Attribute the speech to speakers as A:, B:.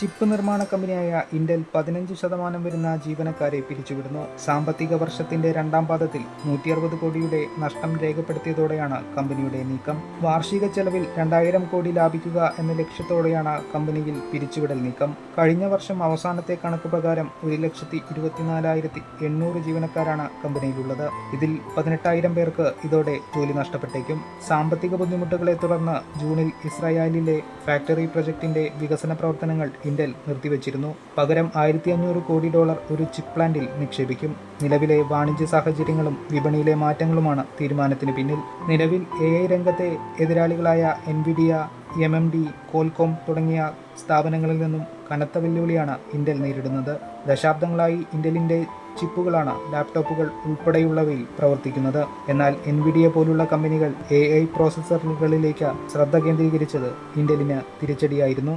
A: Chip നിർമ്മാണ കമ്പനിയായ Intel പതിനഞ്ച് ശതമാനം വരുന്ന ജീവനക്കാരെ പിരിച്ചുവിടുന്നു. സാമ്പത്തിക വർഷത്തിന്റെ രണ്ടാം പാദത്തിൽ നൂറ്റി അറുപത് കോടിയുടെ നഷ്ടം രേഖപ്പെടുത്തിയതോടെയാണ് കമ്പനിയുടെ നീക്കം. വാർഷിക ചെലവിൽ രണ്ടായിരം കോടി ലാഭിക്കുക എന്ന ലക്ഷ്യത്തോടെയാണ് കമ്പനിയിൽ പിരിച്ചുവിടൽ നീക്കം. കഴിഞ്ഞ വർഷം അവസാനത്തെ കണക്ക് പ്രകാരം ഒരു ലക്ഷത്തി ഇരുപത്തിനാലായിരത്തി എണ്ണൂറ് ജീവനക്കാരാണ് കമ്പനിയിലുള്ളത്. ഇതിൽ പതിനെട്ടായിരം പേർക്ക് ഇതോടെ ജോലി നഷ്ടപ്പെട്ടേക്കും. സാമ്പത്തിക ബുദ്ധിമുട്ടുകളെ തുടർന്ന് ജൂണിൽ ഇസ്രായേലിലെ ഫാക്ടറി പ്രൊജക്ടിന്റെ വികസന പ്രവർത്തനങ്ങൾ ഇന്റൽ നിർത്തിവച്ചിരുന്നു. പകരം ആയിരത്തി അഞ്ഞൂറ് കോടി ഡോളർ ഒരു ചിപ്പ് പ്ലാന്റിൽ നിക്ഷേപിക്കും. നിലവിലെ വാണിജ്യ സാഹചര്യങ്ങളും വിപണിയിലെ മാറ്റങ്ങളുമാണ് തീരുമാനത്തിന് പിന്നിൽ. നിലവിൽ എ ഐ രംഗത്തെ എതിരാളികളായ Nvidia A M D Qualcomm തുടങ്ങിയ സ്ഥാപനങ്ങളിൽ നിന്നും കനത്ത വെല്ലുവിളിയാണ് ഇന്റൽ നേരിടുന്നത്. ദശാബ്ദങ്ങളായി ഇന്റലിന്റെ ചിപ്പുകളാണ് ലാപ്ടോപ്പുകൾ ഉൾപ്പെടെയുള്ളവയിൽ പ്രവർത്തിക്കുന്നത്. എന്നാൽ എൻവിഡിയ പോലുള്ള കമ്പനികൾ എ ഐ പ്രോസസ്സറുകളിലേക്ക് ശ്രദ്ധ കേന്ദ്രീകരിച്ചത് ഇന്റലിന് തിരിച്ചടിയായിരുന്നു.